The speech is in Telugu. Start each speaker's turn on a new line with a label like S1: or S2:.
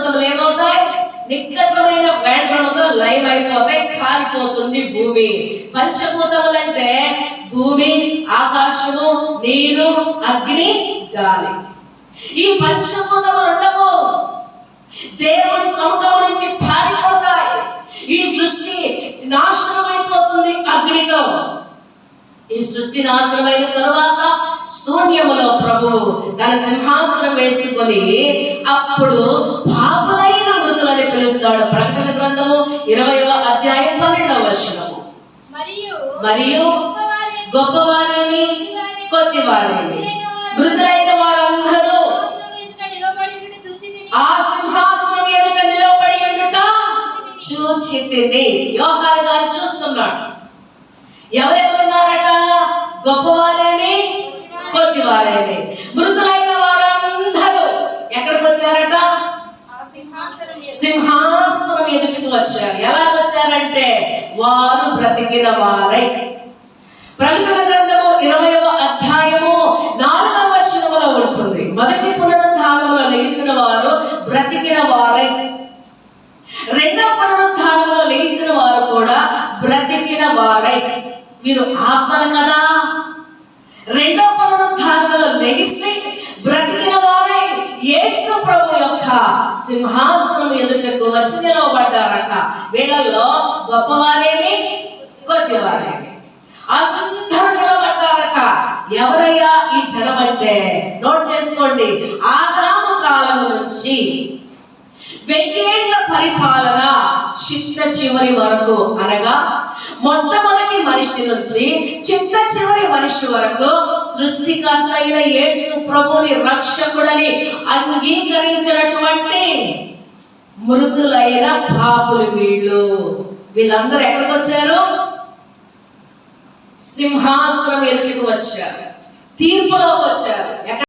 S1: పంచభూతములు ఏమవుతాయి? నిక్కటమైన వేండ్రముతో లైవ్ అయిపోతాయి కాలిపోతుంది భూమి. పంచభూతములు అంటే భూమి ఆకాశము నీరు అగ్ని గాలి. ఈ పంచభూతములు ఉండవు దేవుని సముఖం నుంచి పారిపోతాయి. ఈ సృష్టి నాశనం అయిపోతుంది అగ్నితో. ఈ సృష్టి నాశనమైన తరువాత శూన్యములో ప్రభు తన సింహాసనం వేసుకొని అప్పుడు పాపులైన మృతులని పిలుస్తాడు. ప్రకటన గ్రంథము ఇరవయవ అధ్యాయం పన్నెండవ వచనము.
S2: మరియు
S1: మరియు
S2: గొప్పవారే
S1: గొప్పవారేమి? కొద్దివారేమి? మృతులైన వారందరూ ఆ సింహాసనం ఎదుట నిలబడి ఉండుట చూచి తిని యోహాను గారు చూస్తున్నాడు. ఎవరెవరున్నారట? గొప్పవారేమి కొద్దివారేమి మృతులైన వారందరూ ఎక్కడికి వచ్చారట?
S2: సింహాసనం
S1: ఎదుటికి వచ్చారు. ఎలా వచ్చారంటే వారు బ్రతికిన వారై. ప్రకటన గ్రంథము ఇరవయవ అధ్యాయము నాలుగవ వచనములో ఉంటుంది. మొదటి పునరుద్ధానములో లేచిన వారు బ్రతికిన వారై. రెండవ పునరుద్ధానంలో లేచిన వారు కూడా బ్రతికిన వారై. మీరు ఆత్మలు కదా? రెండవ పునరుద్ధానంలో లెగిసి బ్రతికిన వారే యేసు ప్రభు యొక్క సింహాసనం ఎదుటకు వచ్చి నిలవబడ్డారట వీళ్ళల్లో గొప్పవారేమి? కొద్దివారేమి. అందరూ నిలబడ్డారట ఎవరయ్యా ఈ జనం అంటే నోట్ చేసుకోండి. ఆదామ కాలం నుంచి వెయ్యేళ్ళ పరిపాలన చిన్న చివరి వరకు అనగా మొట్టమొదటి మనిషి నుంచి చిట్ట చివరి మనిషి వరకు సృష్టికర్త అయిన యేసు ప్రభుని రక్షకుడని అంగీకరించినటువంటి మృతులైన పాపులు వీళ్ళు. వీళ్ళందరూ ఎక్కడికి వచ్చారు? సింహాసనం ఎదుటికి వచ్చారు. తీర్పులోకి వచ్చారు. ఎక్కడ